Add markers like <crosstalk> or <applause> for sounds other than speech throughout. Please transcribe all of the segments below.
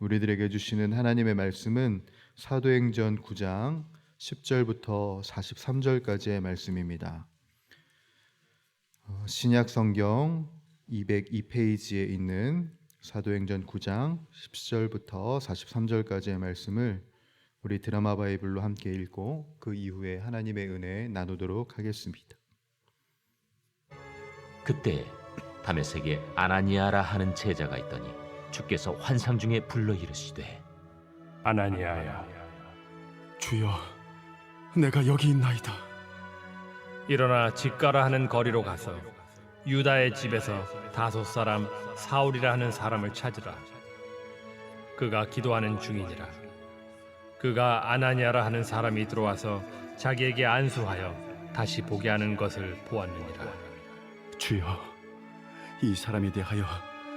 우리들에게 주시는 하나님의 말씀은 사도행전 9장 10절부터 43절까지의 말씀입니다. 어, 신약 성경 202페이지에 있는 사도행전 9장 10절부터 43절까지의 말씀을 우리 드라마 바이블로 함께 읽고 그 이후에 하나님의 은혜 나누도록 하겠습니다. 그때 다메섹에 아나니아라 하는 제자가 있더니 주께서 환상 중에 불러 이르시되 아나니아야 주여, 내가 여기 있나이다. 일어나 집가라 하는 거리로 가서 유다의 집에서 다섯 사람 사울이라 하는 사람을 찾으라. 그가 기도하는 중이니라. 그가 아나니아라 하는 사람이 들어와서 자기에게 안수하여 다시 보게 하는 것을 보았느니라. 주여, 이 사람에 대하여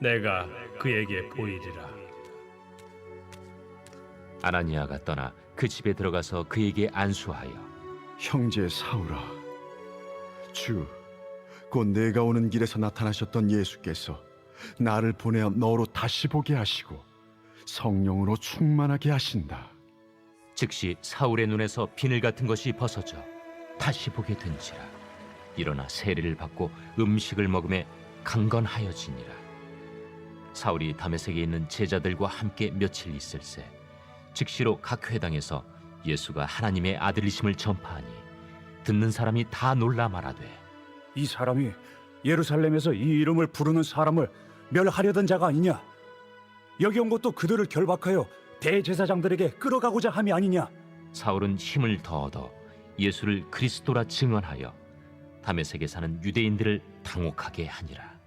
내가 그에게 보이리라. 아나니아가 떠나 그 집에 들어가서 그에게 안수하여 형제 사울아, 주, 곧 내가 오는 길에서 나타나셨던 예수께서 나를 보내어 너로 다시 보게 하시고 성령으로 충만하게 하신다. 즉시 사울의 눈에서 비늘 같은 것이 벗어져 다시 보게 된지라. 일어나 세례를 받고 음식을 먹음에 강건하여지니라 사울이 다메섹에 있는 제자들과 함께 며칠 있을새 즉시로 각 회당에서 예수가 하나님의 아들이심을 전파하니 듣는 사람이 다 놀라 말하되 이 사람이 예루살렘에서 이 이름을 부르는 사람을 멸하려던 자가 아니냐? 여기 온 것도 그들을 결박하여 대제사장들에게 끌어가고자 함이 아니냐? 사울은 힘을 더 얻어 예수를 그리스도라 증언하여 다메섹에 사는 유대인들을 당혹하게 하니라.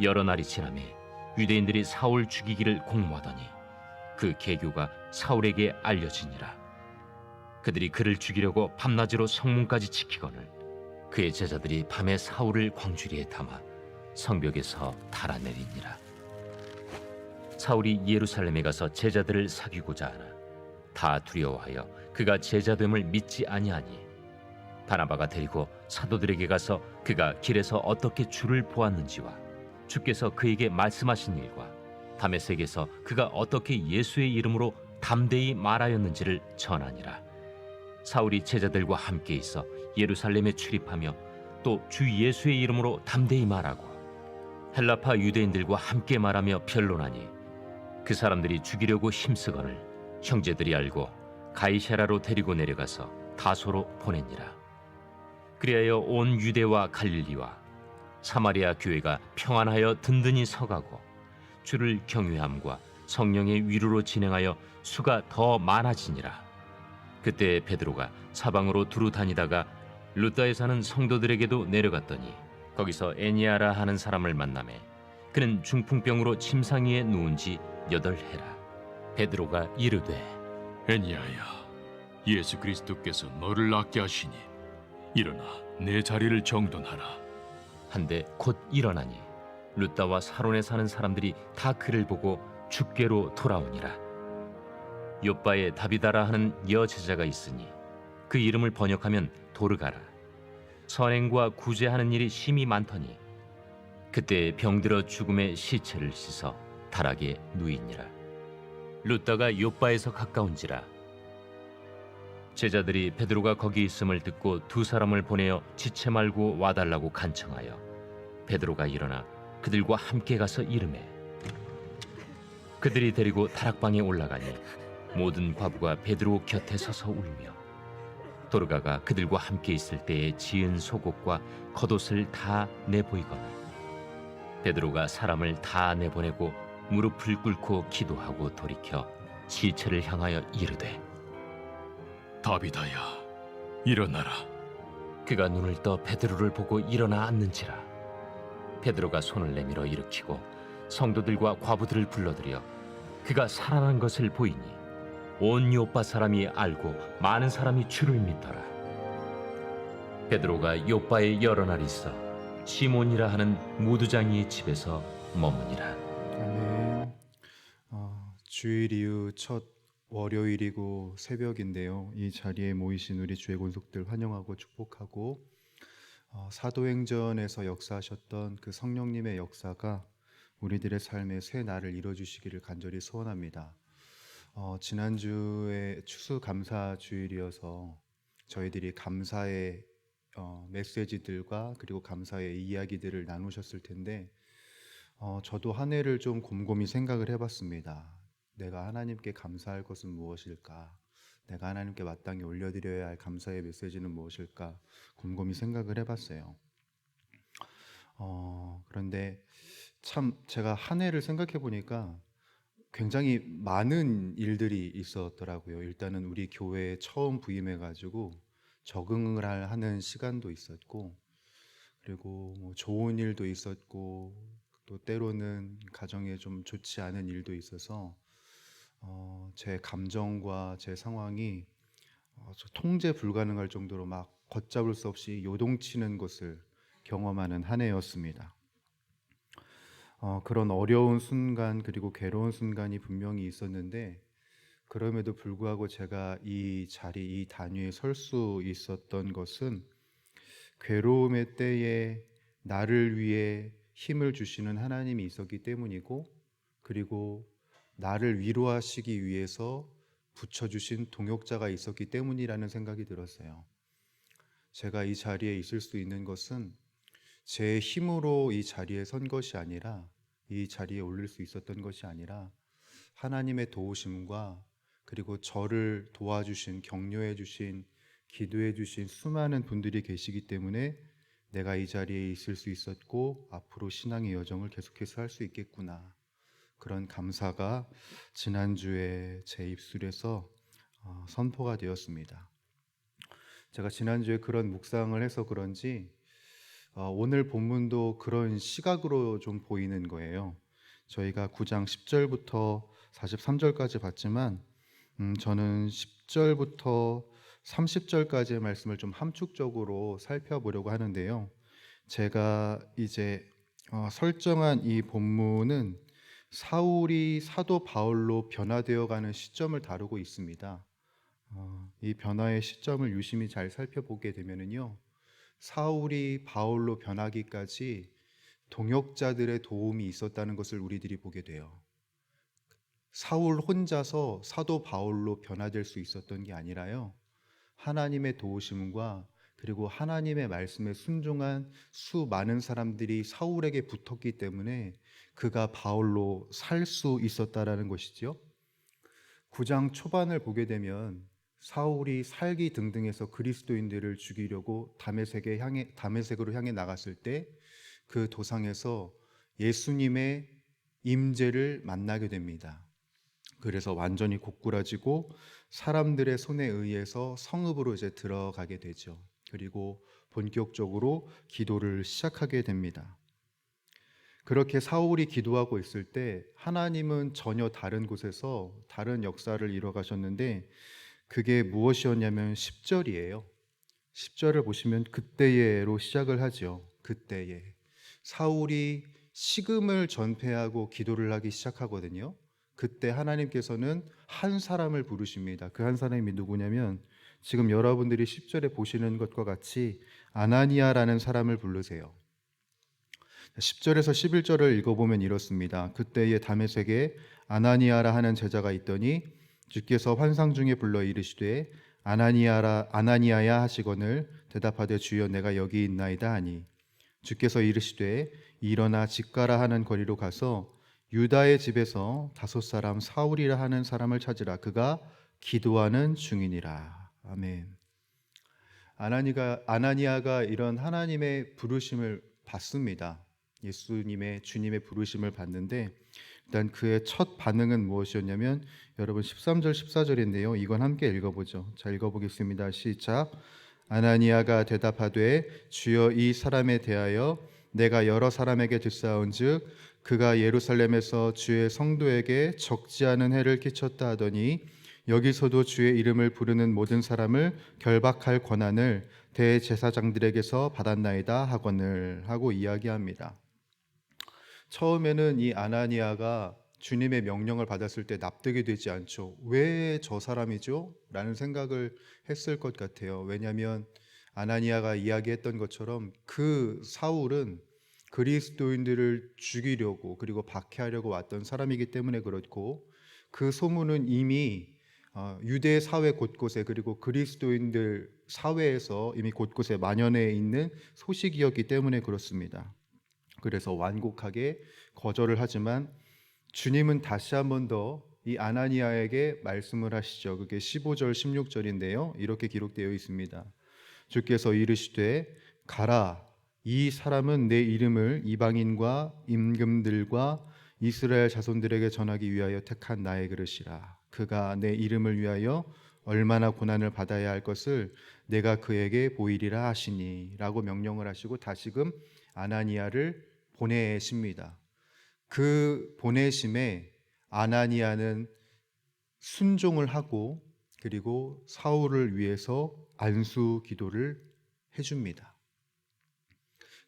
여러 날이 지나매 유대인들이 사울 죽이기를 공모하더니 그 계교가 사울에게 알려지니라. 그들이 그를 죽이려고 밤낮으로 성문까지 지키거늘 그의 제자들이 밤에 사울을 광주리에 담아 성벽에서 달아내리니라. 사울이 예루살렘에 가서 제자들을 사귀고자 하나 다 두려워하여 그가 제자됨을 믿지 아니하니 바나바가 데리고 사도들에게 가서 그가 길에서 어떻게 주를 보았는지와 주께서 그에게 말씀하신 일과 다메섹에서 그가 어떻게 예수의 이름으로 담대히 말하였는지를 전하니라 사울이 제자들과 함께 있어 예루살렘에 출입하며 또 주 예수의 이름으로 담대히 말하고 헬라파 유대인들과 함께 말하며 변론하니 그 사람들이 죽이려고 힘쓰거늘 형제들이 알고 가이샤라로 데리고 내려가서 다소로 보내니라. 그리하여 온 유대와 갈릴리와 사마리아 교회가 평안하여 든든히 서가고 주를 경외함과 성령의 위로로 진행하여 수가 더 많아지니라. 그때 베드로가 사방으로 두루 다니다가 루다에 사는 성도들에게도 내려갔더니 거기서 애니아라 하는 사람을 만나매 그는 중풍병으로 침상 위에 누운 지 여덟 해라. 베드로가 이르되 애니아야, 예수 그리스도께서 너를 낫게 하시니 일어나 내 자리를 정돈하라. 한데 곧 일어나니 루다와 사론에 사는 사람들이 다 그를 보고 죽게로 돌아오니라. 요바에 다비다라 하는 여제자가 있으니 그 이름을 번역하면 도르가라. 선행과 구제하는 일이 심히 많더니 그때 병들어 죽음의 시체를 씻어 다락에 누이니라. 루다가 요바에서 가까운지라 제자들이 베드로가 거기 있음을 듣고 두 사람을 보내어 지체 말고 와달라고 간청하여 베드로가 일어나 그들과 함께 가서 이름해. 그들이 데리고 다락방에 올라가니 모든 과부가 베드로 곁에 서서 울며 도르가가 그들과 함께 있을 때에 지은 속옷과 겉옷을 다 내보이거늘. 베드로가 사람을 다 내보내고 무릎을 꿇고 기도하고 돌이켜 시체를 향하여 이르되 다비다야, 일어나라. 그가 눈을 떠 베드로를 보고 일어나 앉는지라 베드로가 손을 내밀어 일으키고 성도들과 과부들을 불러들여 그가 살아난 것을 보이니 온 요파 사람이 알고 많은 사람이 주를 믿더라. 베드로가 요파에 여러 날 있어 시몬이라 하는 무두장이의 집에서 머무니라. 아멘. 어, 주일 이후 첫 월요일이고 새벽인데요. 이 자리에 모이신 우리 주의 권속들 환영하고 축복하고 어, 사도행전에서 역사하셨던 그 성령님의 역사가 우리들의 삶의 새 날을 이뤄주시기를 간절히 소원합니다. 어, 지난주에 추수감사 주일이어서 저희들이 감사의 어, 메시지들과 그리고 감사의 이야기들을 나누셨을 텐데 어, 저도 한 해를 좀 곰곰이 생각을 해봤습니다. 내가 하나님께 감사할 것은 무엇일까? 내가 하나님께 마땅히 올려드려야 할 감사의 메시지는 무엇일까? 곰곰이 생각을 해봤어요. 어, 그런데 참 제가 한 해를 생각해 보니까 굉장히 많은 일들이 있었더라고요. 일단은 우리 교회에 처음 부임해 가지고 적응을 할- 하는 시간도 있었고, 그리고 뭐 좋은 일도 있었고, 또 때로는 가정에 좀 좋지 않은 일도 있어서 어, 제 감정과 제 상황이 어, 저 통제 불가능할 정도로 막 걷잡을 수 없이 요동치는 것을 경험하는 한 해였습니다. 어, 그런 어려운 순간 그리고 괴로운 순간이 분명히 있었는데 그럼에도 불구하고 제가 이 자리 이 단위에 설 수 있었던 것은 괴로움의 때에 나를 위해 힘을 주시는 하나님이 있었기 때문이고 그리고 나를 위로하시기 위해서 붙여주신 동역자가 있었기 때문이라는 생각이 들었어요. 제가 이 자리에 있을 수 있는 것은 제 힘으로 이 자리에 선 것이 아니라 이 자리에 올릴 수 있었던 것이 아니라 하나님의 도우심과 그리고 저를 도와주신 격려해 주신 기도해 주신 수많은 분들이 계시기 때문에 내가 이 자리에 있을 수 있었고 앞으로 신앙의 여정을 계속해서 할 수 있겠구나. 그런 감사가 지난주에 제 입술에서 어, 선포가 되었습니다. 제가 지난주에 그런 묵상을 해서 그런지 어, 오늘 본문도 그런 시각으로 좀 보이는 거예요. 저희가 9장 10절부터 43절까지 봤지만 음, 저는 10절부터 30절까지의 말씀을 좀 함축적으로 살펴보려고 하는데요. 제가 이제 어, 설정한 이 본문은 사울이 사도 바울로 변화되어 가는 시점을 다루고 있습니다. 어, 이 변화의 시점을 유심히 잘 살펴보게 되면은요. 사울이 바울로 변하기까지 동역자들의 도움이 있었다는 것을 우리들이 보게 돼요. 사울 혼자서 사도 바울로 변화될 수 있었던 게 아니라요. 하나님의 도우심과 그리고 하나님의 말씀에 순종한 수많은 사람들이 사울에게 붙었기 때문에 그가 바울로 살 수 있었다라는 것이지요. 9장 초반을 보게 되면 사울이 살기 등등해서 그리스도인들을 죽이려고 다메섹에 향해 다메섹으로 향해 나갔을 때 그 도상에서 예수님의 임재를 만나게 됩니다. 그래서 완전히 고꾸라지고 사람들의 손에 의해서 성읍으로 이제 들어가게 되죠. 그리고 본격적으로 기도를 시작하게 됩니다. 그렇게 사울이 기도하고 있을 때 하나님은 전혀 다른 곳에서 다른 역사를 이뤄 가셨는데 그게 무엇이었냐면 10절이에요. 10절을 보시면 그때에로 시작을 하죠. 그때에 사울이 식음을 전폐하고 기도를 하기 시작하거든요. 그때 하나님께서는 한 사람을 부르십니다. 그 한 사람이 누구냐면 지금 여러분들이 10절에 보시는 것과 같이 아나니아라는 사람을 부르세요. 10절에서 11절을 읽어보면 이렇습니다. 그때에 다메섹에 아나니아라 하는 제자가 있더니 주께서 환상 중에 불러 이르시되 아나니아라 아나니아야 하시거늘 대답하되 주여 내가 여기 있나이다 하니 주께서 이르시되 일어나 집가라 하는 거리로 가서 유다의 집에서 다섯 사람 사울이라 하는 사람을 찾으라 그가 기도하는 중이니라 아멘. 아나니가 아나니아가 이런 하나님의 부르심을 받습니다. 예수님의 주님의 부르심을 받는데 일단 그의 첫 반응은 무엇이었냐면 여러분 13절 14절인데요. 이건 함께 읽어보죠. 자 읽어보겠습니다. 시작. 아나니아가 대답하되 주여 이 사람에 대하여 내가 여러 사람에게 듣사온즉 그가 예루살렘에서 주의 성도에게 적지 않은 해를 끼쳤다 하더니 여기서도 주의 이름을 부르는 모든 사람을 결박할 권한을 대제사장들에게서 받았나이다 하거늘 하고 이야기합니다. 처음에는 이 아나니아가 주님의 명령을 받았을 때 납득이 되지 않죠. 왜 저 사람이죠? 라는 생각을 했을 것 같아요. 왜냐하면 아나니아가 이야기했던 것처럼 그 사울은 그리스도인들을 죽이려고 그리고 박해하려고 왔던 사람이기 때문에 그렇고 그 소문은 이미 어, 유대 사회 곳곳에 그리고 그리스도인들 사회에서 이미 곳곳에 만연해 있는 소식이었기 때문에 그렇습니다. 그래서 완곡하게 거절을 하지만 주님은 다시 한 번 더 이 아나니아에게 말씀을 하시죠. 그게 15절 16절인데요. 이렇게 기록되어 있습니다. 주께서 이르시되 가라 이 사람은 내 이름을 이방인과 임금들과 이스라엘 자손들에게 전하기 위하여 택한 나의 그릇이라 그가 내 이름을 위하여 얼마나 고난을 받아야 할 것을 내가 그에게 보이리라 하시니라고 명령을 하시고 다시금 아나니아를 보내십니다. 그 보내심에 아나니아는 순종을 하고 그리고 사울을 위해서 안수 기도를 해줍니다.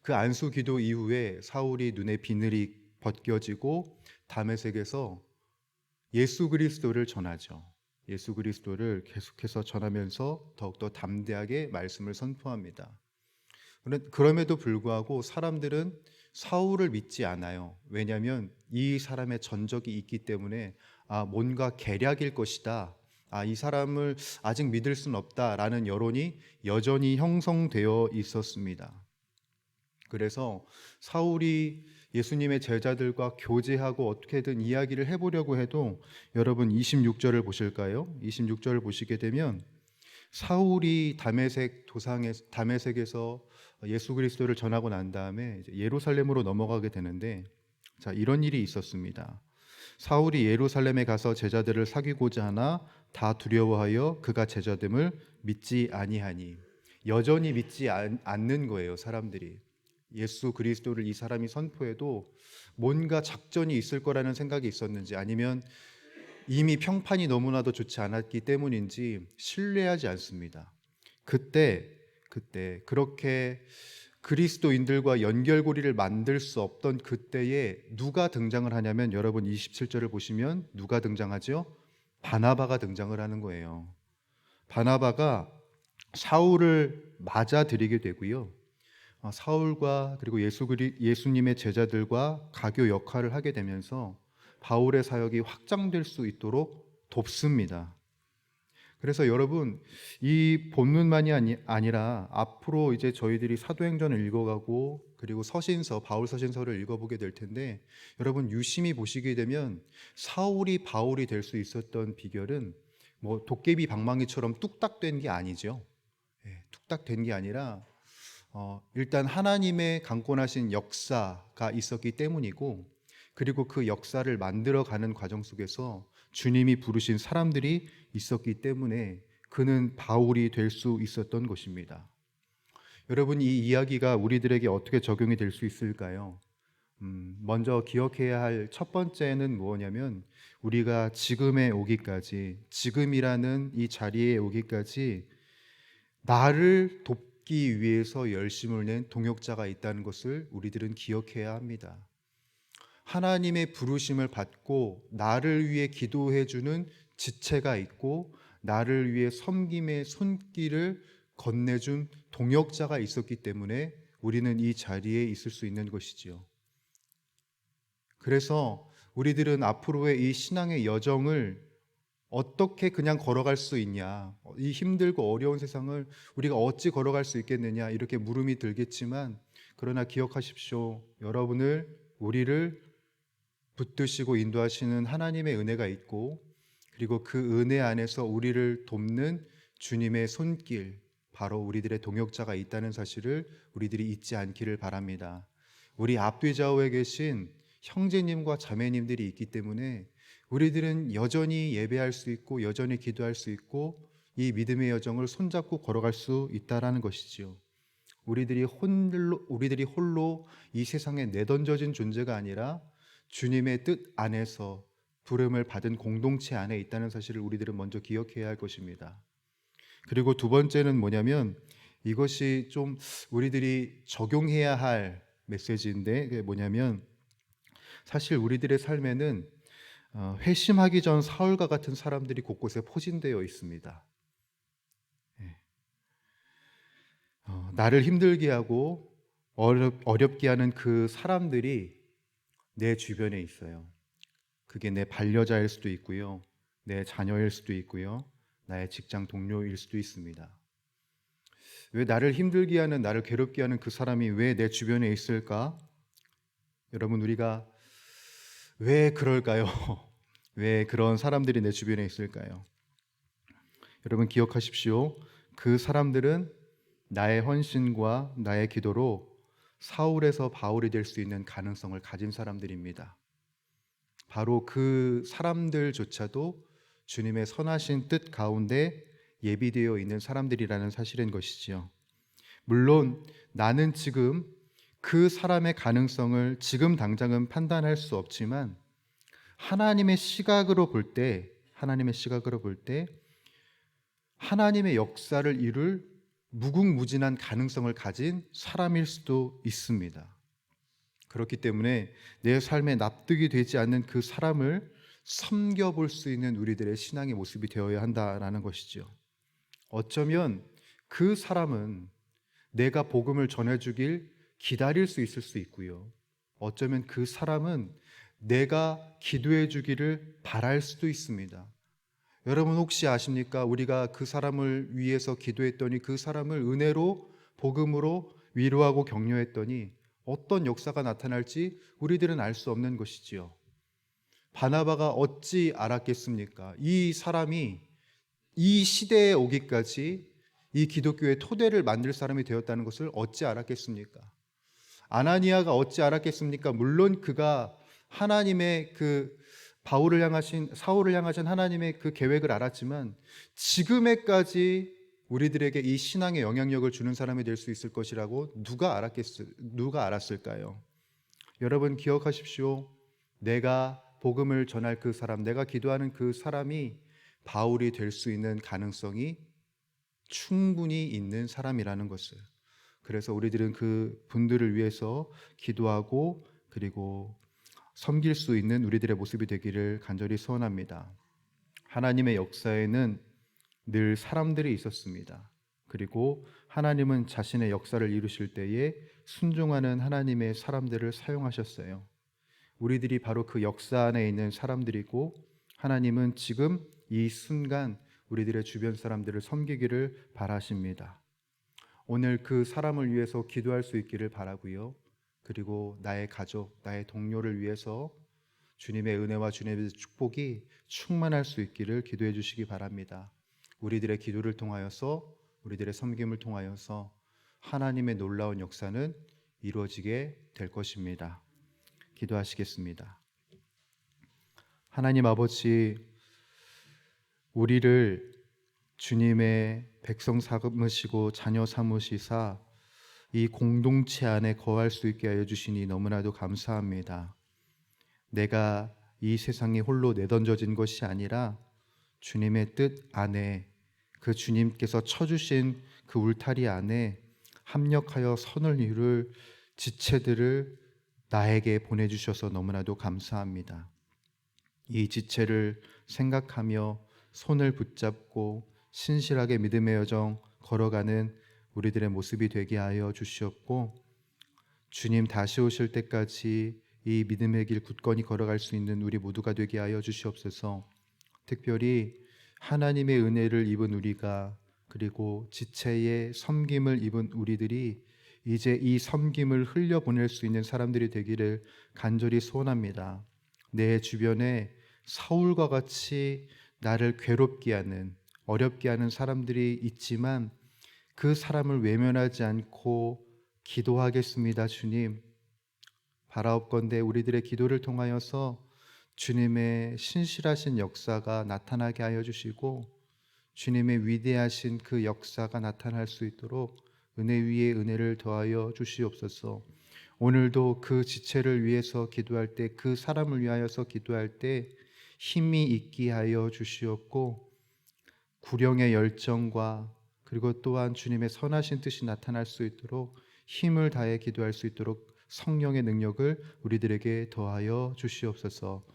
그 안수 기도 이후에 사울이 눈에 비늘이 벗겨지고 다메섹에서 예수 그리스도를 전하죠. 예수 그리스도를 계속해서 전하면서 더욱더 담대하게 말씀을 선포합니다. 그럼에도 불구하고 사람들은 사울을 믿지 않아요. 왜냐하면 이 사람의 전적이 있기 때문에 아, 뭔가 계략일 것이다. 아, 이 사람을 아직 믿을 수는 없다라는 여론이 여전히 형성되어 있었습니다. 그래서 사울이 예수님의 제자들과 교제하고 어떻게든 이야기를 해보려고 해도 여러분 26절을 보실까요? 26절을 보시게 되면 사울이 다메섹 도상에 다메섹에서 예수 그리스도를 전하고 난 다음에 예루살렘으로 넘어가게 되는데 자 이런 일이 있었습니다. 사울이 예루살렘에 가서 제자들을 사귀고자 하나 다 두려워하여 그가 제자됨을 믿지 아니하니 여전히 믿지 않는 거예요 사람들이 예수 그리스도를 이 사람이 선포해도 뭔가 작전이 있을 거라는 생각이 있었는지 아니면 이미 평판이 너무나도 좋지 않았기 때문인지 신뢰하지 않습니다. 그때 그때 그렇게 그리스도인들과 연결고리를 만들 수 없던 그때에 누가 등장을 하냐면 여러분 27절을 보시면 누가 등장하죠? 바나바가 등장을 하는 거예요. 바나바가 사울을 맞아들이게 되고요. 어, 사울과 그리고 예수 그리, 예수님의 제자들과 가교 역할을 하게 되면서 바울의 사역이 확장될 수 있도록 돕습니다. 그래서 여러분 이 본문만이 아니, 아니라 앞으로 이제 저희들이 사도행전을 읽어가고 그리고 서신서 바울 서신서를 읽어보게 될 텐데 여러분 유심히 보시게 되면 사울이 바울이 될 수 있었던 비결은 뭐 도깨비 방망이처럼 뚝딱 된 게 아니죠. 예, 뚝딱 된 게 아니라 어, 일단 하나님의 강권하신 역사가 있었기 때문이고 그리고 그 역사를 만들어가는 과정 속에서 주님이 부르신 사람들이 있었기 때문에 그는 바울이 될 수 있었던 것입니다. 여러분 이 이야기가 우리들에게 어떻게 적용이 될 수 있을까요? 음, 먼저 기억해야 할 첫 번째는 무엇냐면 우리가 지금에 오기까지 지금이라는 이 자리에 오기까지 나를 돕기 위해서 열심을 낸 동역자가 있다는 것을 우리들은 기억해야 합니다. 하나님의 부르심을 받고 나를 위해 기도해 주는 지체가 있고 나를 위해 섬김의 손길을 건네준 동역자가 있었기 때문에 우리는 이 자리에 있을 수 있는 것이지요. 그래서 우리들은 앞으로의 이 신앙의 여정을 어떻게 그냥 걸어갈 수 있냐, 이 힘들고 어려운 세상을 우리가 어찌 걸어갈 수 있겠느냐, 이렇게 물음이 들겠지만, 그러나 기억하십시오. 여러분을, 우리를 붙드시고 인도하시는 하나님의 은혜가 있고 그리고 그 은혜 안에서 우리를 돕는 주님의 손길 바로 우리들의 동역자가 있다는 사실을 우리들이 잊지 않기를 바랍니다. 우리 앞뒤좌우에 계신 형제님과 자매님들이 있기 때문에 우리들은 여전히 예배할 수 있고 여전히 기도할 수 있고 이 믿음의 여정을 손잡고 걸어갈 수 있다라는 것이지요. 우리들이 홀로 우리들이 홀로 이 세상에 내던져진 존재가 아니라 주님의 뜻 안에서 부름을 받은 공동체 안에 있다는 사실을 우리들은 먼저 기억해야 할 것입니다. 그리고 두 번째는 뭐냐면 이것이 좀 우리들이 적용해야 할 메시지인데 그게 뭐냐면 사실 우리들의 삶에는 어, 회심하기 전 사울과 같은 사람들이 곳곳에 포진되어 있습니다. 예. 어, 나를 힘들게 하고 어렵, 어렵게 하는 그 사람들이 내 주변에 있어요. 그게 내 반려자일 수도 있고요. 내 자녀일 수도 있고요. 나의 직장 동료일 수도 있습니다. 왜 나를 힘들게 하는, 나를 괴롭게 하는 그 사람이 왜 내 주변에 있을까? 여러분, 우리가 왜 그럴까요? <laughs> 왜 그런 사람들이 내 주변에 있을까요? 여러분, 기억하십시오. 그 사람들은 나의 헌신과 나의 기도로 사울에서 바울이 될 수 있는 가능성을 가진 사람들입니다. 바로 그 사람들조차도 주님의 선하신 뜻 가운데 예비되어 있는 사람들이라는 사실인 것이지요. 물론 나는 지금 그 사람의 가능성을 지금 당장은 판단할 수 없지만 하나님의 시각으로 볼 때, 하나님의 시각으로 볼 때 하나님의 역사를 이룰 무궁무진한 가능성을 가진 사람일 수도 있습니다. 그렇기 때문에 내 삶에 납득이 되지 않는 그 사람을 섬겨볼 수 있는 우리들의 신앙의 모습이 되어야 한다라는 것이죠. 어쩌면 그 사람은 내가 복음을 전해주길 기다릴 수 있을 수 있고요. 어쩌면 그 사람은 내가 기도해 주기를 바랄 수도 있습니다. 여러분 혹시 아십니까? 우리가 그 사람을 위해서 기도했더니 그 사람을 은혜로 복음으로 위로하고 격려했더니 어떤 역사가 나타날지 우리들은 알 수 없는 것이지요. 바나바가 어찌 알았겠습니까? 이 사람이 이 시대에 오기까지 이 기독교의 토대를 만들 사람이 되었다는 것을 어찌 알았겠습니까? 아나니아가 어찌 알았겠습니까? 물론 그가 하나님의 그 바울을 향하신 사울을 향하신 하나님의 그 계획을 알았지만 지금에까지 우리들에게 이 신앙의 영향력을 주는 사람이 될 수 있을 것이라고 누가 알았겠 누가 알았을까요? 여러분 기억하십시오. 내가 복음을 전할 그 사람, 내가 기도하는 그 사람이 바울이 될 수 있는 가능성이 충분히 있는 사람이라는 것을. 그래서 우리들은 그 분들을 위해서 기도하고 그리고 섬길 수 있는 우리들의 모습이 되기를 간절히 소원합니다. 하나님의 역사에는 늘 사람들이 있었습니다. 그리고 하나님은 자신의 역사를 이루실 때에 순종하는 하나님의 사람들을 사용하셨어요. 우리들이 바로 그 역사 안에 있는 사람들이고 하나님은 지금 이 순간 우리들의 주변 사람들을 섬기기를 바라십니다. 오늘 그 사람을 위해서 기도할 수 있기를 바라고요. 그리고 나의 가족, 나의 동료를 위해서 주님의 은혜와 주님의 축복이 충만할 수 있기를 기도해 주시기 바랍니다. 우리들의 기도를 통하여서 우리들의 섬김을 통하여서 하나님의 놀라운 역사는 이루어지게 될 것입니다. 기도하시겠습니다. 하나님 아버지, 우리를 주님의 백성 삼으시고 자녀 삼으시사 이 공동체 안에 거할 수 있게 하여 주시니 너무나도 감사합니다. 내가 이 세상에 홀로 내던져진 것이 아니라 주님의 뜻 안에 그 주님께서 쳐주신 그 울타리 안에 합력하여 선을 이룰 지체들을 나에게 보내주셔서 너무나도 감사합니다. 이 지체를 생각하며 손을 붙잡고 신실하게 믿음의 여정 걸어가는 우리들의 모습이 되게 하여 주시옵고 주님 다시 오실 때까지 이 믿음의 길 굳건히 걸어갈 수 있는 우리 모두가 되게 하여 주시옵소서. 특별히 하나님의 은혜를 입은 우리가 그리고 지체의 섬김을 입은 우리들이 이제 이 섬김을 흘려 보낼 수 있는 사람들이 되기를 간절히 소원합니다. 내 주변에 사울과 같이 나를 괴롭게 하는 어렵게 하는 사람들이 있지만 그 사람을 외면하지 않고 기도하겠습니다, 주님. 바라옵건대 우리들의 기도를 통하여서 주님의 신실하신 역사가 나타나게 하여 주시고 주님의 위대하신 그 역사가 나타날 수 있도록 은혜 위에 은혜를 더하여 주시옵소서. 오늘도 그 지체를 위해서 기도할 때 그 사람을 위하여서 기도할 때 힘이 있게 하여 주시옵고 구령의 열정과 그리고 또한 주님의 선하신 뜻이 나타날 수 있도록 힘을 다해 기도할 수 있도록 성령의 능력을 우리들에게 더하여 주시옵소서.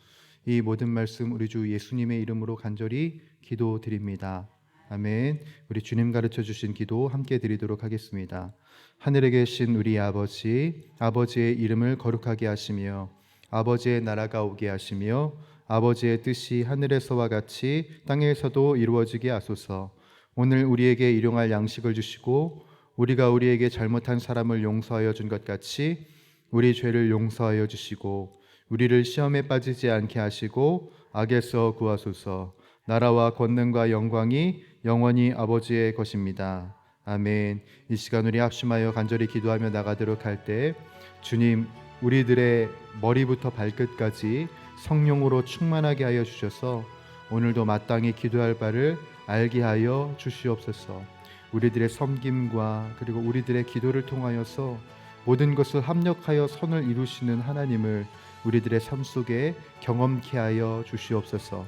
이 모든 말씀 우리 주 예수님의 이름으로 간절히 기도드립니다. 아멘. 우리 주님 가르쳐 주신 기도 함께 드리도록 하겠습니다. 하늘에 계신 우리 아버지, 아버지의 이름을 거룩하게 하시며 아버지의 나라가 오게 하시며 아버지의 뜻이 하늘에서와 같이 땅에서도 이루어지게 하소서. 오늘 우리에게 일용할 양식을 주시고 우리가 우리에게 잘못한 사람을 용서하여 준 것 같이 우리 죄를 용서하여 주시고 우리를 시험에 빠지지 않게 하시고 악에서 구하소서. 나라와 권능과 영광이 영원히 아버지의 것입니다. 아멘. 이 시간 우리 합심하여 간절히 기도하며 나가도록 할 때 주님 우리들의 머리부터 발끝까지 성령으로 충만하게 하여 주셔서 오늘도 마땅히 기도할 바를 알게 하여 주시옵소서. 우리들의 섬김과 그리고 우리들의 기도를 통하여서 모든 것을 합력하여 선을 이루시는 하나님을 우리들의 삶 속에 경험케 하여 주시옵소서.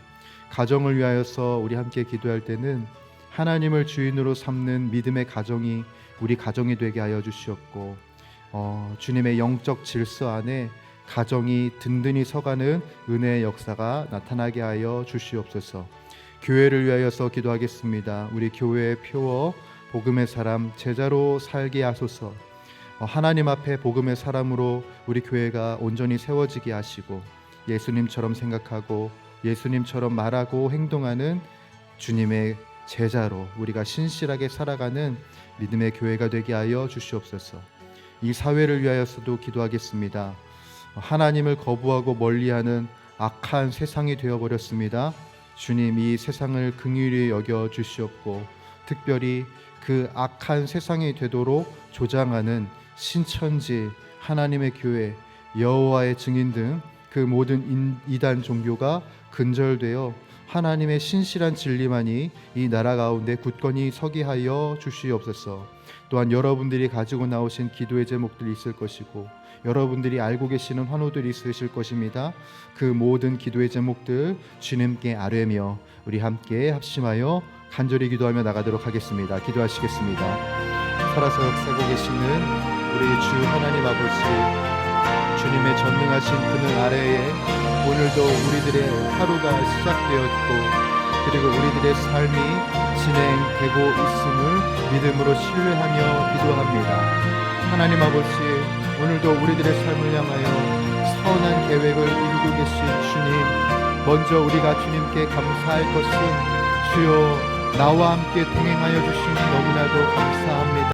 가정을 위하여서 우리 함께 기도할 때는 하나님을 주인으로 삼는 믿음의 가정이 우리 가정이 되게 하여 주시옵고 어, 주님의 영적 질서 안에 가정이 든든히 서가는 은혜의 역사가 나타나게 하여 주시옵소서. 교회를 위하여서 기도하겠습니다. 우리 교회의 표어 복음의 사람 제자로 살게 하소서. 어, 하나님 앞에 복음의 사람으로 우리 교회가 온전히 세워지게 하시고 예수님처럼 생각하고 예수님처럼 말하고 행동하는 주님의 제자로 우리가 신실하게 살아가는 믿음의 교회가 되게 하여 주시옵소서. 이 사회를 위하여서도 기도하겠습니다. 하나님을 거부하고 멀리하는 악한 세상이 되어 버렸습니다. 주님 이 세상을 긍휼히 여겨 주시옵고 특별히 그 악한 세상이 되도록 조장하는 신천지 하나님의 교회 여호와의 증인 등 그 모든 인- 이단 종교가 근절되어 하나님의 신실한 진리만이 이 나라 가운데 굳건히 서게 하여 주시옵소서. 또한 여러분들이 가지고 나오신 기도의 제목들이 있을 것이고 여러분들이 알고 계시는 환호들이 있으실 것입니다. 그 모든 기도의 제목들 주님께 아뢰며 우리 함께 합심하여 간절히 기도하며 나가도록 하겠습니다. 기도하시겠습니다. 살아서 역사하고 계시는 우리 주 하나님 아버지 주님의 전능하신 그늘 아래에 오늘도 우리들의 하루가 시작되었고 그리고 우리들의 삶이 진행되고 있음을 믿음으로 신뢰하며 기도합니다. 하나님 아버지 오늘도 우리들의 삶을 향하여 선한 계획을 이루고 계신 주님 먼저 우리가 주님께 감사할 것은 주여 나와 함께 동행하여 주시니 너무나도